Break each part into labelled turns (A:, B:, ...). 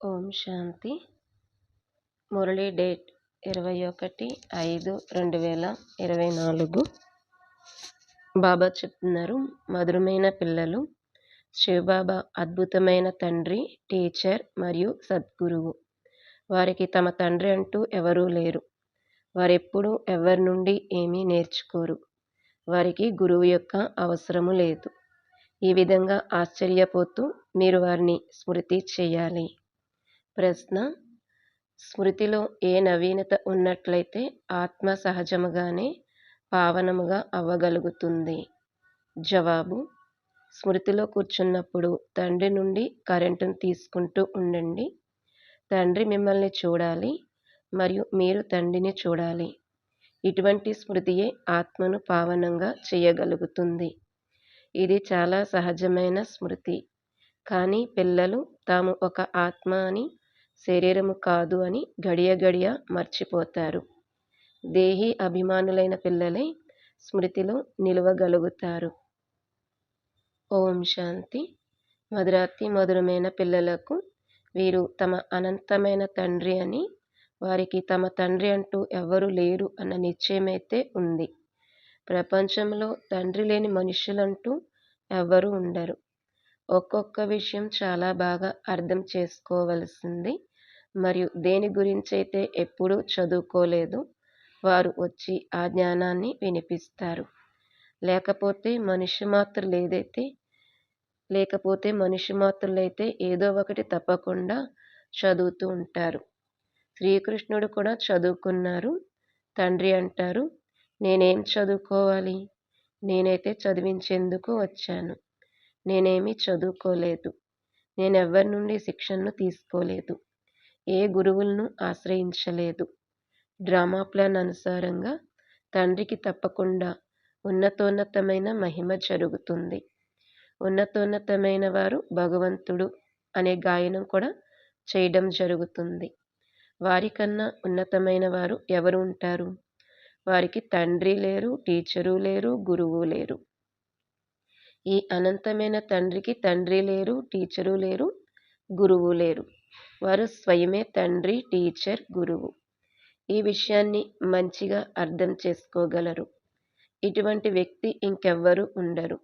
A: ఓం శాంతి. Murali date ఇరవై ఒకటి ఐదు రెండు వేల ఇరవై నాలుగు. బాబా చెప్తున్నారు మధురమైన పిల్లలు శివబాబా అద్భుతమైన తండ్రి టీచర్ మరియు సద్గురువు. వారికి తమ తండ్రి అంటూ ఎవరూ లేరు. వారెప్పుడూ ఎవరి నుండి ఏమీ నేర్చుకోరు. వారికి గురువు యొక్క అవసరము లేదు. ఈ విధంగా ఆశ్చర్యపోతూ మీరు వారిని స్మృతి చేయాలి. ప్రశ్న. స్మృతిలో ఏ నవీనత ఉన్నట్లయితే ఆత్మ సహజముగానే పావనముగా అవ్వగలుగుతుంది. జవాబు. స్మృతిలో కూర్చున్నప్పుడు తండ్రి నుండి కరెంటును తీసుకుంటూ ఉండండి. తండ్రి మిమ్మల్ని చూడాలి మరియు మీరు తండ్రిని చూడాలి. ఇటువంటి స్మృతియే ఆత్మను పావనంగా చేయగలుగుతుంది. ఇది చాలా సహజమైన స్మృతి. కానీ పిల్లలు తాము ఒక ఆత్మ అని శరీరము కాదు అని గడియ గడియ మర్చిపోతారు. దేహి అభిమానులైన పిల్లలే స్మృతిలో నిలవగలుగుతారు. ఓం శాంతి. మధురాతి మధురమైన పిల్లలకు వీరు తమ అనంతమైన తండ్రి అని వారికి తమ తండ్రి అంటూ ఎవరు లేరు అన్న నిశ్చయమైతే ఉంది. ప్రపంచంలో తండ్రి లేని మనుషులంటూ ఎవ్వరూ ఉండరు. ఒక్కొక్క విషయం చాలా బాగా అర్థం చేసుకోవలసింది. మరియు దేని గురించైతే ఎప్పుడూ చదువుకోలేదు వారు వచ్చి ఆ జ్ఞానాన్ని వినిపిస్తారు. లేకపోతే మనిషి మాత్రలు ఏదైతే లేకపోతే మనిషి మాత్రులైతే ఏదో ఒకటి తప్పకుండా చదువుతూ ఉంటారు. శ్రీకృష్ణుడు కూడా చదువుకున్నారు. తండ్రి అంటారు నేనేం చదువుకోవాలి? నేనైతే చదివించేందుకు వచ్చాను. నేనేమీ చదువుకోలేదు. నేనెవ్వరి నుండి శిక్షణను తీసుకోలేదు. ఏ గురువులను ఆశ్రయించలేదు. డ్రామా ప్లాన్ అనుసారంగా తండ్రికి తప్పకుండా ఉన్నతోన్నతమైన మహిమ జరుగుతుంది. ఉన్నతోన్నతమైన వారు భగవంతుడు అనే గాయనం కూడా చేయడం జరుగుతుంది. వారికన్నా ఉన్నతమైన వారు ఎవరు ఉంటారు? వారికి తండ్రి లేరు టీచరు లేరు గురువు లేరు. ఈ అనంతమైన తండ్రికి తండ్రి లేరు టీచరు లేరు గురువు లేరు. వారు స్వయమే తండ్రి టీచర్ గురువు. ఈ విషయాన్ని మంచిగా అర్థం చేసుకోగలరు. ఇటువంటి వ్యక్తి ఇంకెవ్వరూ ఉండరు.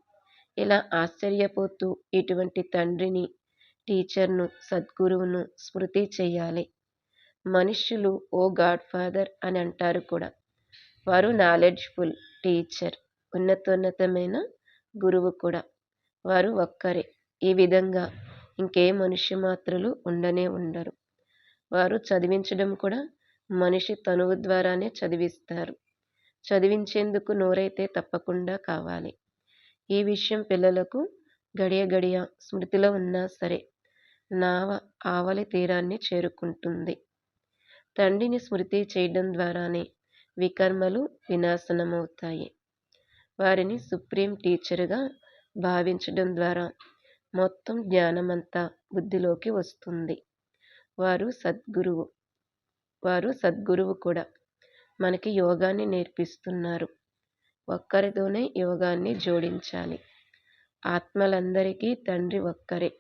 A: ఇలా ఆశ్చర్యపోతూ ఇటువంటి తండ్రిని టీచర్ను సద్గురువును స్మృతి చేయాలి. మనుష్యులు ఓ గాడ్ ఫాదర్ అని అంటారు కూడా. వారు నాలెడ్జ్ఫుల్ టీచర్ ఉన్నతోన్నతమైన గురువు కూడా. వారు ఒక్కరే. ఈ విధంగా ఇంకే మనుష్య మాత్రలు ఉండనే ఉండరు. వారు చదివించడం కూడా మనిషి తనువు ద్వారానే చదివిస్తారు. చదివించేందుకు నోరైతే తప్పకుండా కావాలి. ఈ విషయం పిల్లలకు గడియ గడియ స్మృతిలో ఉన్నా సరే నావ ఆవలి తీరాన్ని చేరుకుంటుంది. తండ్రిని స్మృతి చేయడం ద్వారానే వికర్మలు వినాశనమవుతాయి. వారిని సుప్రీం టీచర్గా భావించడం ద్వారా మొత్తం జ్ఞానమంతా బుద్ధిలోకి వస్తుంది. వారు సద్గురువు. వారు సద్గురువు కూడా. మనకి యోగాన్ని నేర్పిస్తున్నారు. ఒక్కరితోనే యోగాన్ని జోడించాలి. ఆత్మలందరికీ తండ్రి ఒక్కరే.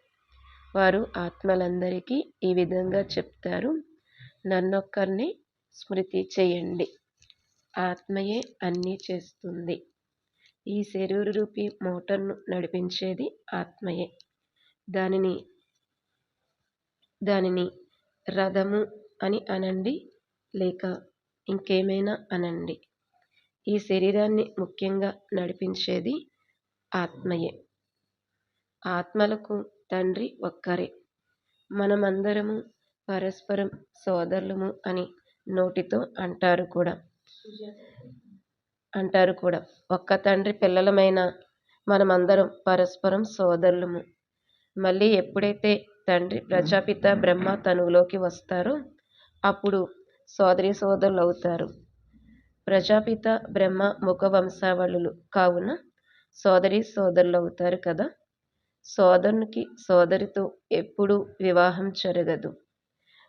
A: వారు ఆత్మలందరికీ ఈ విధంగా చెప్తారు. నన్నొక్కరిని స్మృతి చేయండి. ఆత్మయే అన్నీ చేస్తుంది. ఈ శరీర రూపీ మోటార్ను నడిపించేది ఆత్మయే. దానిని దానిని రథము అని అనండి లేక ఇంకేమైనా అనండి. ఈ శరీరాన్ని ముఖ్యంగా నడిపించేది ఆత్మయే. ఆత్మలకు తండ్రి ఒక్కరే. మనమందరము పరస్పరం సోదరులము అని నోటితో అంటారు కూడా. అంటారు కూడా. ఒక్క తండ్రి పిల్లలమైన మనమందరం పరస్పరం సోదరులము. మళ్ళీ ఎప్పుడైతే తండ్రి ప్రజాపిత బ్రహ్మ తనువులోకి వస్తారో అప్పుడు సోదరి సోదరులు అవుతారు ప్రజాపిత బ్రహ్మ ముఖ వంశావళులు కావున సోదరి సోదరులు అవుతారు కదా. సోదరునికి సోదరితో ఎప్పుడూ వివాహం జరగదు.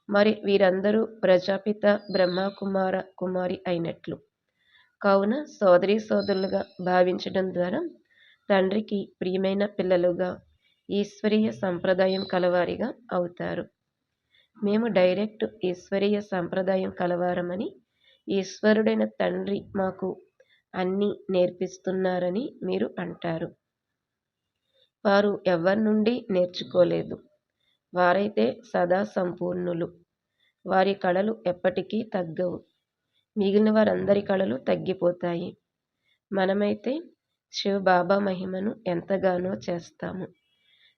A: మరి వీరందరూ ప్రజాపిత బ్రహ్మ కుమార కుమారి అయినట్లు. కావున సోదరి సోదరులుగా భావించడం ద్వారా తండ్రికి ప్రియమైన పిల్లలుగా ఈశ్వరీయ సంప్రదాయం కలవారిగా అవుతారు. మేము డైరెక్ట్ ఈశ్వరీయ సంప్రదాయం కలవారమని ఈశ్వరుడైన తండ్రి మాకు అన్నీ నేర్పిస్తున్నారని మీరు అంటారు. వారు ఎవరి నుండి నేర్చుకోలేదు. వారైతే సదా సంపూర్ణులు. వారి కళలు ఎప్పటికీ తగ్గవు. మిగిలిన వారందరి కళలు తగ్గిపోతాయి. మనమైతే శివబాబా మహిమను ఎంతగానో చేస్తాము.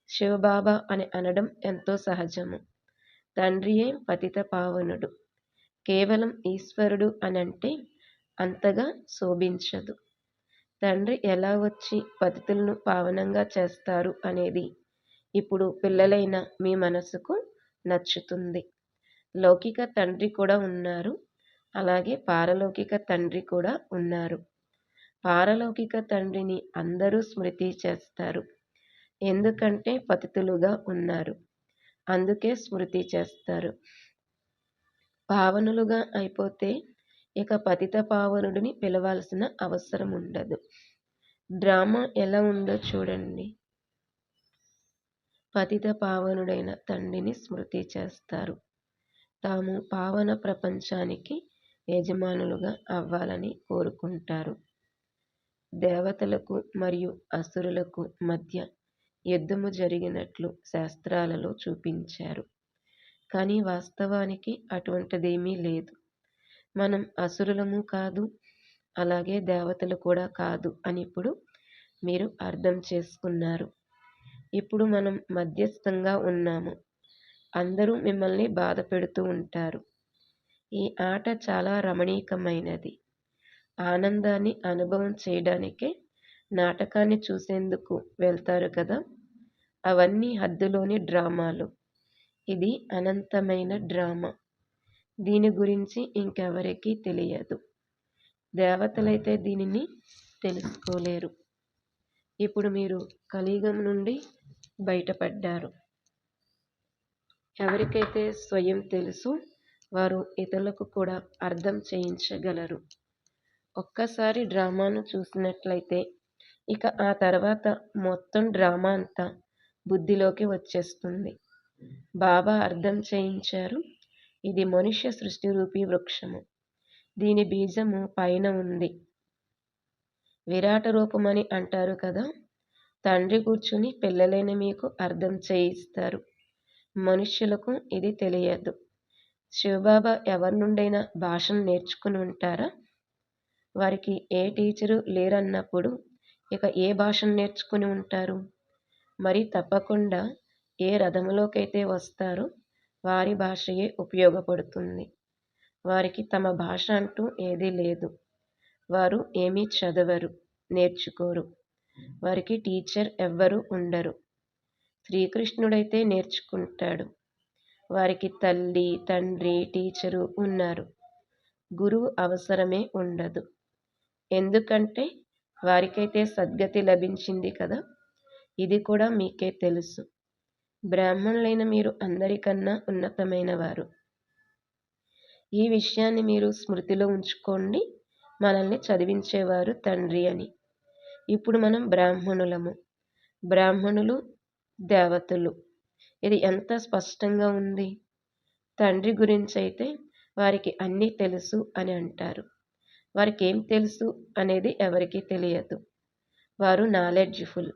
A: శివబాబా అని అనడం ఎంతో సహజము. తండ్రియే పతిత పావనుడు. కేవలం ఈశ్వరుడు అని అంటే అంతగా శోభించదు. తండ్రి ఎలా వచ్చి పతితులను పావనంగా చేస్తారు అనేది ఇప్పుడు పిల్లలైన మీ మనసుకు నచ్చుతుంది. లౌకిక తండ్రి కూడా ఉన్నారు. అలాగే పారలౌకిక తండ్రి కూడా ఉన్నారు. పారలౌకిక తండ్రిని అందరూ స్మృతి చేస్తారు. ఎందుకంటే పతితులుగా ఉన్నారు. అందుకే స్మృతి చేస్తారు. పావనులుగా అయిపోతే ఇక పతిత పావనుడిని పిలవాల్సిన అవసరం ఉండదు. డ్రామా ఎలా ఉందో చూడండి. పతిత పావనుడైన తండ్రిని స్మృతి చేస్తారు. తాము పావన ప్రపంచానికి యజమానులుగా అవ్వాలని కోరుకుంటారు. దేవతలకు మరియు అసురులకు మధ్య యుద్ధము జరిగినట్లు శాస్త్రాలలో చూపించారు. కానీ వాస్తవానికి అటువంటిదేమీ లేదు. మనం అసురులము కాదు అలాగే దేవతలు కూడా కాదు అని ఇప్పుడు మీరు అర్థం చేసుకున్నారు. ఇప్పుడు మనం మధ్యస్థంగా ఉన్నాము. అందరూ మిమ్మల్ని బాధ పెడుతూ ఉంటారు. ఈ ఆట చాలా రమణీకమైనది ఆనందాన్ని అనుభవం చేయడానికే నాటకాన్ని చూసేందుకు వెళ్తారు కదా? అవన్నీ హద్దులోని డ్రామాలు. ఇది అనంతమైన డ్రామా. దీని గురించి ఇంకెవరికీ తెలియదు. దేవతలైతే దీనిని తెలుసుకోలేరు. ఇప్పుడు మీరు కలియుగం నుండి బయటపడ్డారు. ఎవరికైతే స్వయం తెలుసు వారు ఇతరులకు కూడా అర్థం చేయించగలరు. ఒక్కసారి డ్రామాను చూసినట్లయితే ఇక ఆ తర్వాత మొత్తం డ్రామా అంతా బుద్ధిలోకి వచ్చేస్తుంది. బాబా అర్థం చేయించారు. ఇది మనుష్య సృష్టి రూపీ వృక్షము. దీని బీజము పైన ఉంది. విరాట రూపమని అంటారు కదా. తండ్రి కూర్చుని పిల్లలైన మీకు అర్థం చేయిస్తారు. మనుష్యులకు ఇది తెలియదు. శివబాబా ఎవరి నుండైనా భాషను నేర్చుకుని ఉంటారా? వారికి ఏ టీచరు లేరన్నప్పుడు ఇక ఏ భాషను నేర్చుకుని ఉంటారు? మరి తప్పకుండా ఏ రథములోకైతే వస్తారో వారి భాషయే ఉపయోగపడుతుంది. వారికి తమ భాష అంటూ ఏదీ లేదు. వారు ఏమీ చదవరు నేర్చుకోరు. వారికి టీచర్ ఎవ్వరూ ఉండరు. శ్రీకృష్ణుడైతే నేర్చుకుంటాడు. వారికి తల్లి తండ్రి టీచరు ఉన్నారు. గురువు అవసరమే ఉండదు. ఎందుకంటే వారికైతే సద్గతి లభించింది కదా. ఇది కూడా మీకే తెలుసు. బ్రాహ్మణులైన మీరు అందరికన్నా ఉన్నతమైన వారు ఈ విషయాన్ని మీరు స్మృతిలో ఉంచుకోండి. మనల్ని చదివించేవారు తండ్రి అని. ఇప్పుడు మనం బ్రాహ్మణులము. బ్రాహ్మణులు దేవతలు. ఇది ఎంత స్పష్టంగా ఉంది? తండ్రి గురించి అయితే వారికి అన్నీ తెలుసు అని అంటారు. వారికి ఏం తెలుసు అనేది ఎవరికీ తెలియదు. వారు నాలెడ్జ్ఫుల్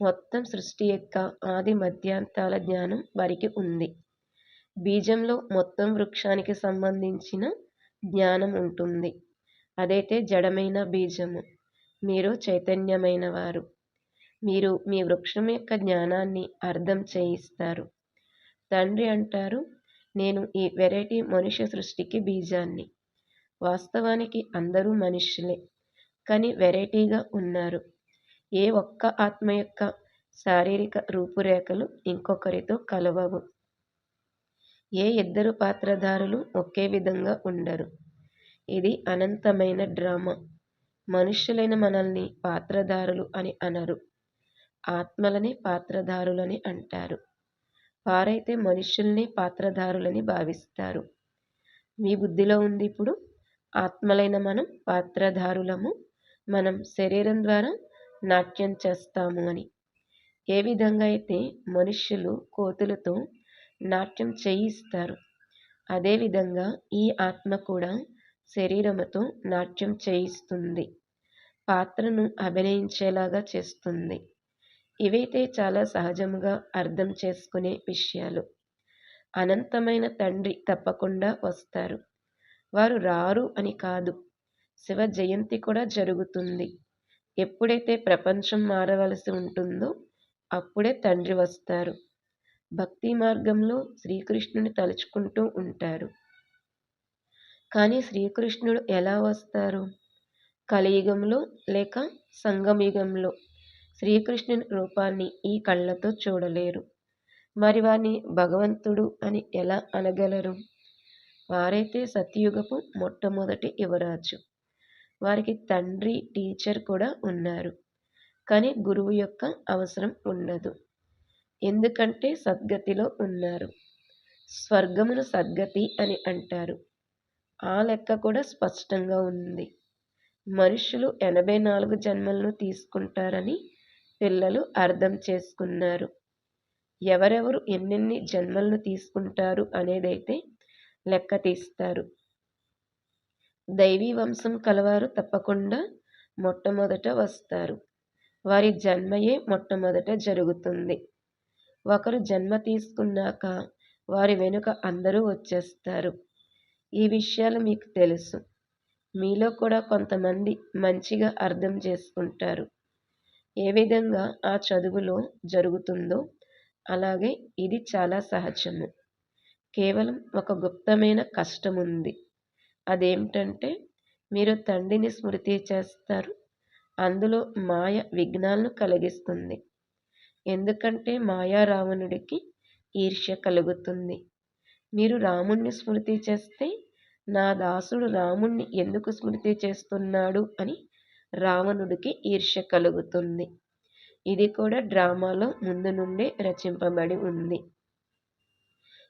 A: మొత్తం సృష్టి యొక్క ఆది మధ్యాంతాల జ్ఞానం వారికి ఉంది. బీజంలో మొత్తం వృక్షానికి సంబంధించిన జ్ఞానం ఉంటుంది. అదైతే జడమైన బీజము. మీరు చైతన్యమైన వారు మీరు మీ వృక్షం యొక్క జ్ఞానాన్ని అర్థం చేయిస్తారు. తండ్రి అంటారు నేను ఈ వెరైటీ మనుష్య సృష్టికి బీజాన్ని. వాస్తవానికి అందరూ మనుష్యులే కానీ వెరైటీగా ఉన్నారు. ఏ ఒక్క ఆత్మ యొక్క శారీరక రూపురేఖలు ఇంకొకరితో కలవవు. ఏ ఇద్దరు పాత్రధారులు ఒకే విధంగా ఉండరు. ఇది అనంతమైన డ్రామా. మనుష్యులైన మనల్ని పాత్రధారులు అని అనరు. ఆత్మలని పాత్రధారులని అంటారు. వారైతే మనుషుల్ని పాత్రధారులని భావిస్తారు. మీ బుద్ధిలో ఉంది ఇప్పుడు ఆత్మలైన మనం పాత్రధారులము. మనం శరీరం ద్వారా నాట్యం చేస్తాము అని. ఏ విధంగా అయితే మనుష్యులు కోతులతో నాట్యం చేయిస్తారు అదేవిధంగా ఈ ఆత్మ కూడా శరీరముతో నాట్యం చేయిస్తుంది పాత్రను అభినయించేలాగా చేస్తుంది. ఇవైతే చాలా సహజముగా అర్థం చేసుకునే విషయాలు. అనంతమైన తండ్రి తప్పకుండా వస్తారు. వారు రారు అని కాదు శివ జయంతి కూడా జరుగుతుంది. ఎప్పుడైతే ప్రపంచం మారవలసి ఉంటుందో అప్పుడే తండ్రి వస్తారు. భక్తి మార్గంలో శ్రీకృష్ణుని తలుచుకుంటూ ఉంటారు. కానీ శ్రీకృష్ణుడు ఎలా వస్తారు? కలియుగంలో లేక సంగమయుగంలో? శ్రీకృష్ణుని రూపాన్ని ఈ కళ్ళతో చూడలేరు. మరి వారిని భగవంతుడు అని ఎలా అనగలరు? వారైతే సత్యుగపు మొట్టమొదటి యువరాజు. వారికి తండ్రి టీచర్ కూడా ఉన్నారు. కానీ గురువు యొక్క అవసరం ఉండదు. ఎందుకంటే సద్గతిలో ఉన్నారు. స్వర్గమును సద్గతి అని అంటారు. ఆ లెక్క కూడా స్పష్టంగా ఉంది. మనుషులు ఎనభై నాలుగు జన్మలను తీసుకుంటారని పిల్లలు అర్థం చేసుకున్నారు. ఎవరెవరు ఎన్నెన్ని జన్మలను తీసుకుంటారు అనేదైతే లెక్క తీస్తారు. దైవీ వంశం కలవారు తప్పకుండా మొట్టమొదట వస్తారు. వారి జన్మయే మొట్టమొదట జరుగుతుంది. ఒకరు జన్మ తీసుకున్నాక వారి వెనుక అందరూ వచ్చేస్తారు. ఈ విషయాలు మీకు తెలుసు. మీలో కూడా కొంతమంది మంచిగా అర్థం చేసుకుంటారు. ఏ విధంగా ఆ చదువులో జరుగుతుందో అలాగే ఇది చాలా సహజము. కేవలం ఒక గుప్తమైన కష్టం ఉంది అదేమిటంటే మీరు తండ్రిని స్మృతి చేస్తారు. అందులో మాయ విఘ్నాలను కలిగిస్తుంది. ఎందుకంటే మాయా రావణుడికి ఈర్ష్య కలుగుతుంది. మీరు రాముణ్ణి స్మృతి చేస్తే నా దాసుడు రాముణ్ణి ఎందుకు స్మృతి చేస్తున్నాడు అని రావణుడికి ఈర్ష్య కలుగుతుంది. ఇది కూడా డ్రామాలో ముందు నుండే రచింపబడి ఉంది.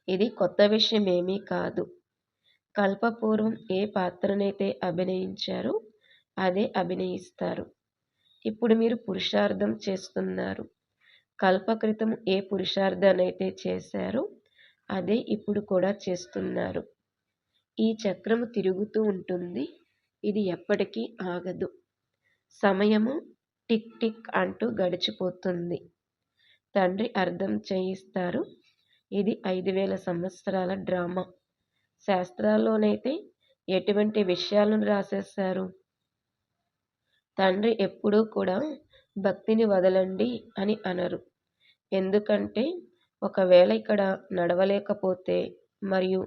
A: ఇది కొత్త విషయం ఏమీ కాదు. కల్పపూర్వం ఏ పాత్రనైతే అభినయించారో అదే అభినయిస్తారు. ఇప్పుడు మీరు పురుషార్థం చేస్తున్నారు. కల్పకృతం ఏ పురుషార్థానైతే చేశారో అదే ఇప్పుడు కూడా చేస్తున్నారు. ఈ చక్రము తిరుగుతూ ఉంటుంది. ఇది ఎప్పటికీ ఆగదు. సమయము టిక్ టిక్ అంటూ గడిచిపోతుంది. తండ్రి అర్థం చేయిస్తారు. ఇది ఐదు వేల సంవత్సరాల డ్రామా. శాస్త్రాల్లోనైతే ఎటువంటి విషయాలను రాసేస్తారు? తండ్రి ఎప్పుడూ కూడా భక్తిని వదలండి అని అనరు. ఎందుకంటే ఒకవేళ ఇక్కడ నడవలేకపోతే మరియు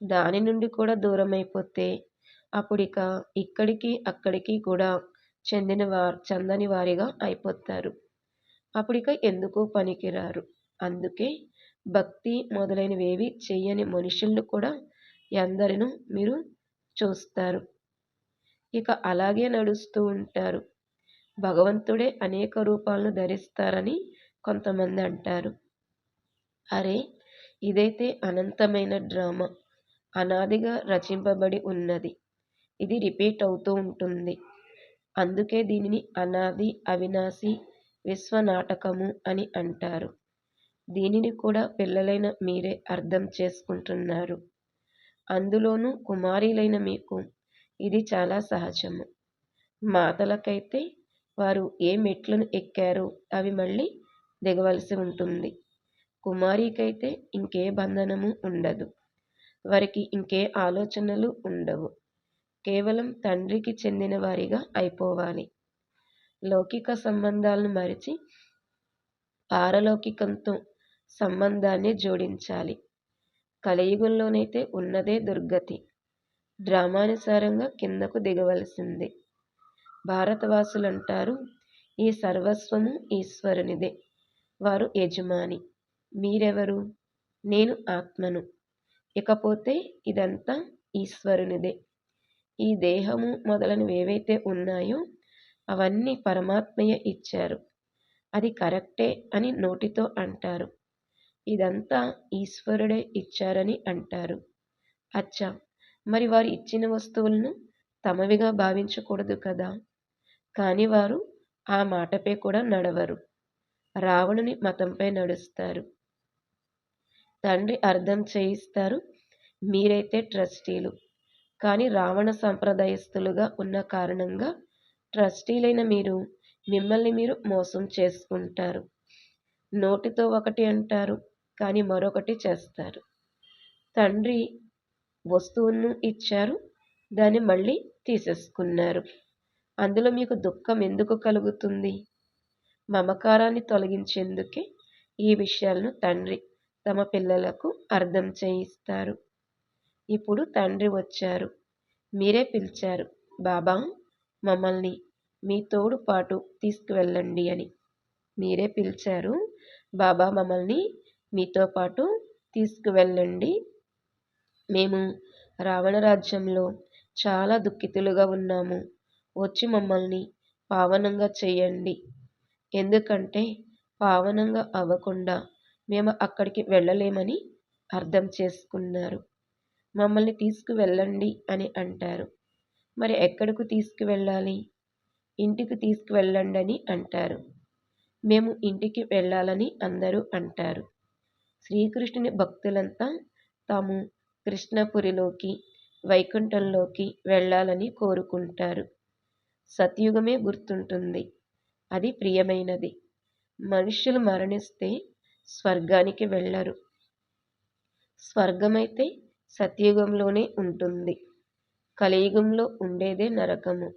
A: దాని నుండి కూడా దూరం అయిపోతే అప్పుడిక ఇక్కడికి అక్కడికి కూడా చెందిన వారు చందని వారిగా అయిపోతారు. అప్పుడిక ఎందుకు పనికిరారు. అందుకే భక్తి మొదలైనవేవి చేయని మనుషులను కూడా ఎందరినో మీరు చూస్తారు. ఇక అలాగే నడుస్తూ ఉంటారు. భగవంతుడే అనేక రూపాలను ధరిస్తారని కొంతమంది అంటారు. అరే ఇదైతే అనంతమైన డ్రామా. అనాదిగా రచింపబడి ఉన్నది. ఇది రిపీట్ అవుతూ ఉంటుంది. అందుకే దీనిని అనాది అవినాశి విశ్వనాటకము అని అంటారు. దీనిని కూడా పిల్లలైన మీరే అర్థం చేసుకుంటున్నారు. అందులోనూ కుమారులైన మీకు ఇది చాలా సహజము. మాతలకైతే వారు ఏ మెట్లను ఎక్కారో అవి మళ్ళీ దిగవలసి ఉంటుంది. కుమారికైతే ఇంకే బంధనము ఉండదు. వారికి ఇంకే ఆలోచనలు ఉండవు. కేవలం తండ్రికి చెందిన వారిగా అయిపోవాలి. లౌకిక సంబంధాలను మరిచి పారలౌకికంతో సంబంధాన్ని జోడించాలి. కలియుగంలోనైతే ఉన్నదే దుర్గతి. డ్రామానుసారంగా కిందకు దిగవలసింది. భారతవాసులంటారు ఈ సర్వస్వము ఈశ్వరునిదే. వారు యజమాని. మీరెవరు? నేను ఆత్మను. ఇకపోతే ఇదంతా ఈశ్వరునిదే. ఈ దేహము మొదలైనవి ఏవైతే ఉన్నాయో అవన్నీ పరమాత్మయ ఇచ్చారు. అది కరెక్టే అని నోటితో అంటారు. ఇదంతా ఈశ్వరుడే ఇచ్చారని అంటారు. అచ్చా! మరి వారు ఇచ్చిన వస్తువులను తమవిగా భావించకూడదు కదా? కానీ వారు ఆ మాటపై కూడా నడవరు. రావణుని మతంపై నడుస్తారు. తండ్రి అర్థం చేయిస్తారు మీరైతే ట్రస్టీలు. కానీ రావణ సంప్రదాయస్తులుగా ఉన్న కారణంగా ట్రస్టీలైన మీరు మిమ్మల్ని మీరు మోసం చేసుకుంటారు. నోటితో ఒకటి అంటారు కానీ మరొకటి చేస్తారు. తండ్రి వస్తువును ఇచ్చారు దాన్ని మళ్ళీ తీసేసుకున్నారు. అందులో మీకు దుఃఖం ఎందుకు కలుగుతుంది? మమకారాన్ని తొలగించేందుకే ఈ విషయాలను తండ్రి తమ పిల్లలకు అర్థం చేయిస్తారు. ఇప్పుడు తండ్రి వచ్చారు. మీరే పిలిచారు బాబా మమ్మల్ని మీ తోడు పాటు తీసుకువెళ్ళండి అని. మీరే పిలిచారు బాబా మమ్మల్ని మీతో పాటు తీసుకువెళ్ళండి. మేము రావణ రాజ్యంలో చాలా దుఃఖితులుగా ఉన్నాము. వచ్చి మమ్మల్ని పావనంగా చేయండి. ఎందుకంటే పావనంగా అవ్వకుండా మేము అక్కడికి వెళ్ళలేమని అర్థం చేసుకున్నారు. మమ్మల్ని తీసుకువెళ్ళండి అని అంటారు. మరి ఎక్కడకు తీసుకువెళ్ళాలి? ఇంటికి తీసుకువెళ్ళండి అని అంటారు. మేము ఇంటికి వెళ్ళాలని అందరూ అంటారు. శ్రీకృష్ణుని భక్తులంతా తాము కృష్ణపురిలోకి వైకుంఠంలోకి వెళ్ళాలని కోరుకుంటారు. సత్యుగమే గుర్తుంటుంది. అది ప్రియమైనది. మనుష్యులు మరణిస్తే స్వర్గానికి వెళ్ళరు. స్వర్గమైతే సత్యుగంలోనే ఉంటుంది. కలియుగంలో ఉండేదే నరకము.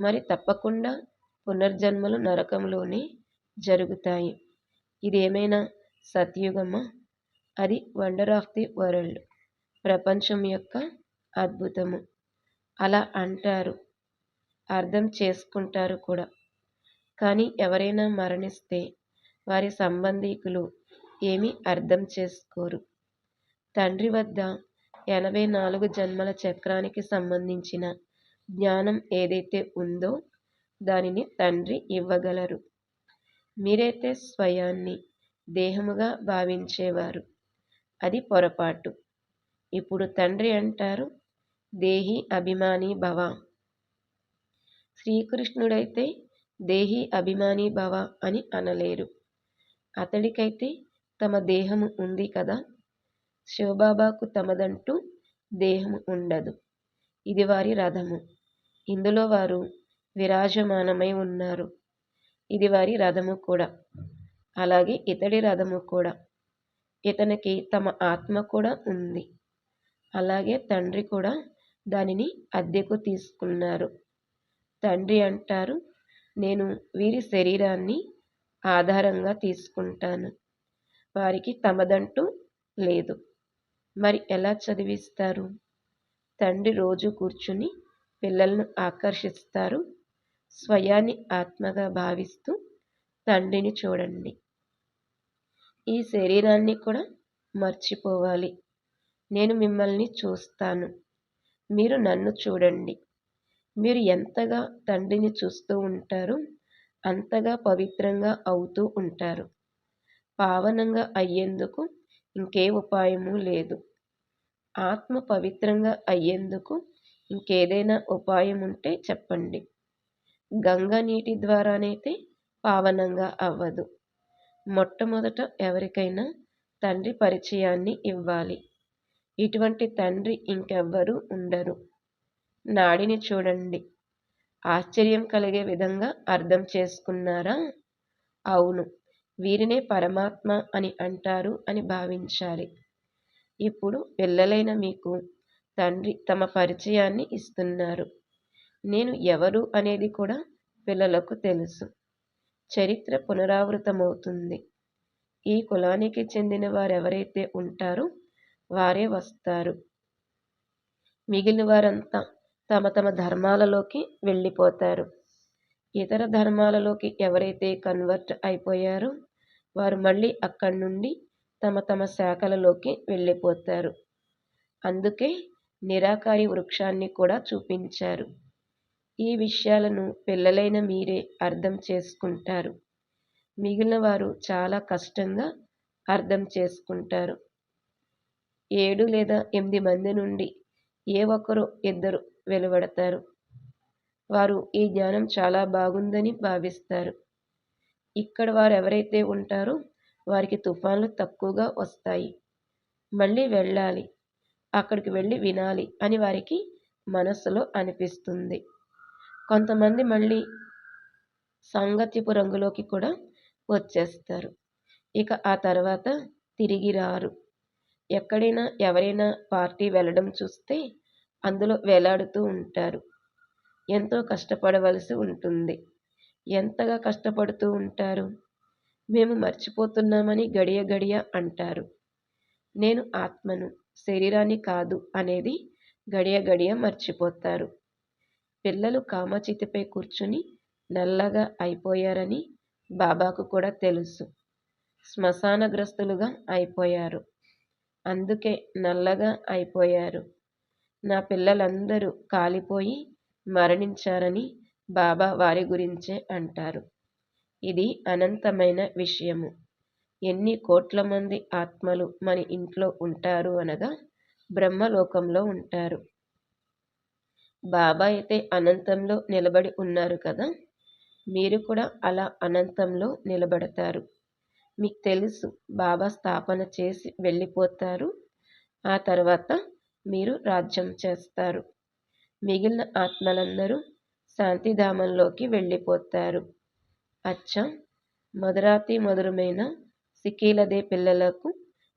A: మరి తప్పకుండా పునర్జన్మలు నరకంలోనే జరుగుతాయి. ఇదేమైనా సత్యుగమా అది వండర్ ఆఫ్ ది వరల్డ్ ప్రపంచం యొక్క అద్భుతము. అలా అంటారు అర్థం చేసుకుంటారు కూడా. కానీ ఎవరైనా మరణిస్తే వారి సంబంధీకులు ఏమీ అర్థం చేసుకోరు. తండ్రి వద్ద ఎనభై నాలుగు జన్మల చక్రానికి సంబంధించిన జ్ఞానం ఏదైతే ఉందో దానిని తండ్రి ఇవ్వగలరు. మీరైతే స్వయాన్ని దేహముగా భావించేవారు. అది పొరపాటు. ఇప్పుడు తండ్రి అంటారు దేహి అభిమాని భవ శ్రీకృష్ణుడైతే దేహి అభిమాని భవ అని అనలేరు. అతడికైతే తమ దేహము ఉంది కదా శివబాబాకు తమదంటూ దేహము ఉండదు. ఇది వారి రథము. ఇందులో వారు విరాజమానమై ఉన్నారు. ఇది వారి రథము కూడా. అలాగే ఇతడి రథము కూడా. ఇతనికి తమ ఆత్మ కూడా ఉంది. అలాగే తండ్రి కూడా దానిని అద్దెకు తీసుకున్నారు. తండ్రి అంటారు నేను వీరి శరీరాన్ని ఆధారంగా తీసుకుంటాను. వారికి తమదంటూ లేదు. మరి ఎలా చదివిస్తారు తండ్రి రోజు కూర్చుని పిల్లలను ఆకర్షిస్తారు. స్వయాన్ని ఆత్మగా భావిస్తూ తండ్రిని చూడండి. ఈ శరీరాన్ని కూడా మర్చిపోవాలి. నేను మిమ్మల్ని చూస్తాను. మీరు నన్ను చూడండి. మీరు ఎంతగా తండ్రిని చూస్తూ ఉంటారో అంతగా పవిత్రంగా అవుతూ ఉంటారు. పావనంగా అయ్యేందుకు ఇంకే ఉపాయము లేదు. ఆత్మ పవిత్రంగా అయ్యేందుకు ఇంకేదైనా ఉపాయం ఉంటే చెప్పండి. గంగా నీటి ద్వారానైతే పావనంగా అవ్వదు. మొట్టమొదట ఎవరికైనా తండ్రి పరిచయాన్ని ఇవ్వాలి. ఇటువంటి తండ్రి ఇంకెవ్వరూ ఉండరు. నాడిని చూడండి. ఆశ్చర్యం కలిగే విధంగా అర్థం చేసుకున్నారా? అవును. వీరినే పరమాత్మ అని అంటారు అని భావించాలి. ఇప్పుడు పిల్లలైన మీకు తండ్రి తమ పరిచయాన్ని ఇస్తున్నారు. నేను ఎవరు అనేది కూడా పిల్లలకు తెలుసు. చరిత్ర పునరావృతమవుతుంది. ఈ కులానికి చెందిన వారెవరైతే ఉంటారో వారే వస్తారు. మిగిలిన వారంతా తమ తమ ధర్మాలలోకి వెళ్ళిపోతారు. ఇతర ధర్మాలలోకి ఎవరైతే కన్వర్ట్ అయిపోయారో వారు మళ్ళీ అక్కడి నుండి తమ తమ శాఖలలోకి వెళ్ళిపోతారు. అందుకే నిరాకారి వృక్షాన్ని కూడా చూపించారు. ఈ విషయాలను పిల్లలైన మీరే అర్థం చేసుకుంటారు. మిగిలిన వారు చాలా కష్టంగా అర్థం చేసుకుంటారు. ఏడు లేదా ఎనిమిది మంది నుండి ఏ ఒక్కరు ఇద్దరు వెలువడతారు. వారు ఈ జ్ఞానం చాలా బాగుందని భావిస్తారు. ఇక్కడ వారు ఎవరైతే ఉంటారో వారికి తుఫాన్లు తక్కువగా వస్తాయి. మళ్ళీ వెళ్ళాలి అక్కడికి వెళ్ళి వినాలి అని వారికి మనస్సులో అనిపిస్తుంది. కొంతమంది మళ్ళీ సాంగత్యపు రంగులోకి కూడా వచ్చేస్తారు. ఇక ఆ తర్వాత తిరిగి రారు. ఎక్కడైనా ఎవరైనా పార్టీ వెళ్ళడం చూస్తే అందులో వేలాడుతూ ఉంటారు. ఎంతో కష్టపడవలసి ఉంటుంది. ఎంతగా కష్టపడుతూ ఉంటారు? మేము మర్చిపోతున్నామని గడియ గడియ అంటారు. నేను ఆత్మను శరీరాన్ని కాదు అనేది గడియ గడియ మర్చిపోతారు. పిల్లలు కామచితిపై కూర్చుని నల్లగా అయిపోయారని బాబాకు కూడా తెలుసు. శ్మశానగ్రస్తులుగా అయిపోయారు. అందుకే నల్లగా అయిపోయారు. నా పిల్లలందరూ కాలిపోయి మరణించారని బాబా వారి గురించే అంటారు. ఇది అనంతమైన విషయము. ఎన్ని కోట్ల మంది ఆత్మలు మన ఇంట్లో ఉంటారు అనగా బ్రహ్మలోకంలో ఉంటారు. బాబా అయితే అనంతంలో నిలబడి ఉన్నారు కదా? మీరు కూడా అలా అనంతంలో నిలబడతారు. మీకు తెలుసు బాబా స్థాపన చేసి వెళ్ళిపోతారు. ఆ తర్వాత మీరు రాజ్యం చేస్తారు. మిగిలిన ఆత్మలందరూ శాంతిధామంలోకి వెళ్ళిపోతారు. అచ్చా! మధురాతి మధురమైన సికీలదే పిల్లలకు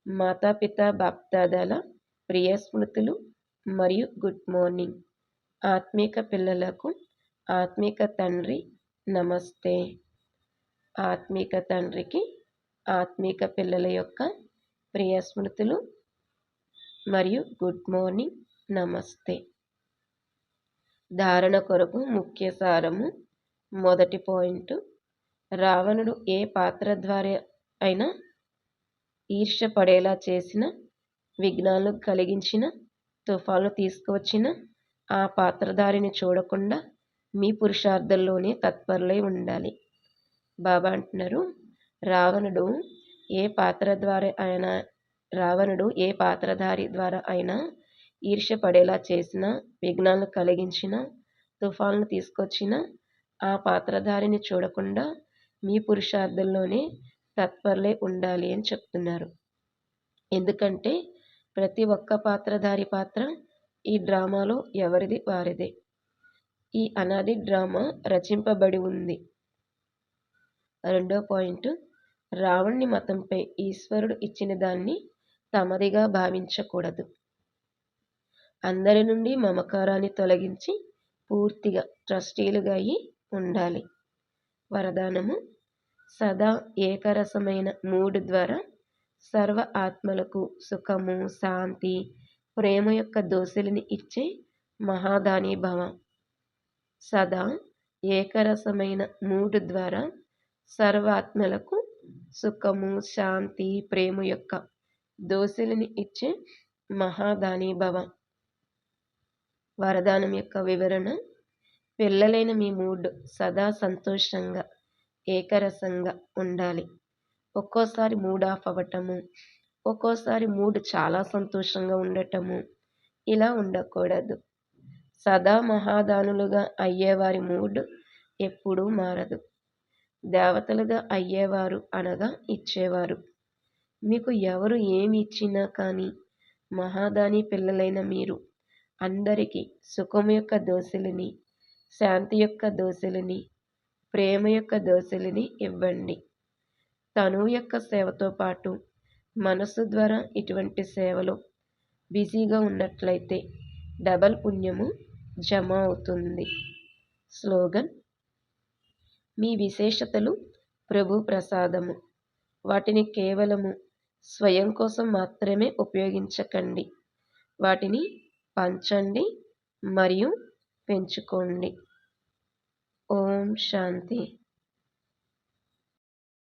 A: మాతాపిత బాప్దాదాల ప్రియ స్మృతులు మరియు గుడ్ మార్నింగ్. ఆత్మీక పిల్లలకు ఆత్మీక తండ్రి నమస్తే. ఆత్మీక తండ్రికి ఆత్మీక పిల్లల యొక్క ప్రియ స్మృతులు మరియు గుడ్ మార్నింగ్ నమస్తే. ధారణ కొరకు ముఖ్య సారము మొదటి పాయింట్. రావణుడు ఏ పాత్ర ద్వారా అయినా ఈర్ష పడేలా చేసిన విఘ్నాలు కలిగించిన తుఫాను తీసుకువచ్చిన ఆ పాత్రధారిని చూడకుండా మీ పురుషార్థంలోనే తత్పరులై ఉండాలి. బాబా అంటున్నారు రావణుడు ఏ పాత్ర ద్వారా అయినా రావణుడు ఏ పాత్రధారి ద్వారా అయినా ఈర్ష్య పడేలా చేసిన విఘ్నాలను కలిగించిన తుఫాన్లు తీసుకొచ్చిన ఆ పాత్రధారిని చూడకుండా మీ పురుషార్థంలోనే తత్పరులే ఉండాలి అని చెప్తున్నారు. ఎందుకంటే ప్రతి ఒక్క పాత్రధారి పాత్ర ఈ డ్రామాలో ఎవరిది? వారిదే. ఈ అనాది డ్రామా రచింపబడి ఉంది. రెండో పాయింట్. రావణ్ణి మతంపై ఈశ్వరుడు ఇచ్చిన దాన్ని తమదిగా భావించకూడదు. అందరి నుండి మమకారాన్ని తొలగించి పూర్తిగా ట్రస్టీలుగా అయి ఉండాలి. వరదానము. సదా ఏకరసమైన మూడు ద్వారా సర్వ ఆత్మలకు సుఖము శాంతి ప్రేమ యొక్క దోశలని ఇచ్చే మహాదాని భవ. సదా ఏకరసమైన మూడు ద్వారా సర్వాత్మలకు సుఖము శాంతి ప్రేమ యొక్క దోశలని ఇచ్చే మహాదాని భవ. వరదానం యొక్క వివరణ పిల్లలైన మీ మూడ్ సదా సంతోషంగా ఏకరసంగా ఉండాలి. ఒక్కోసారి మూడ్ ఆఫ్ అవ్వటము ఒక్కోసారి మూడ్ చాలా సంతోషంగా ఉండటము ఇలా ఉండకూడదు. సదా మహాదానులుగా అయ్యేవారి మూడ్ ఎప్పుడూ మారదు. దేవతలుగా అయ్యేవారు అనగా ఇచ్చేవారు. మీకు ఎవరు ఏమి ఇచ్చినా కానీ మహాదాని పిల్లలైన మీరు అందరికీ సుఖం యొక్క దోశలని శాంతి యొక్క దోశలని ప్రేమ యొక్క దోశలని ఇవ్వండి. తను యొక్క సేవతో పాటు మనసు ద్వారా ఇటువంటి సేవలో బిజీగా ఉన్నట్లయితే డబల్ పుణ్యము జమ అవుతుంది. స్లోగన్ మీ విశేషతలు ప్రభు ప్రసాదము. వాటిని కేవలము స్వయం కోసం మాత్రమే ఉపయోగించకండి. వాటిని పంచండి మరియు పెంచుకోండి. ఓం శాంతి.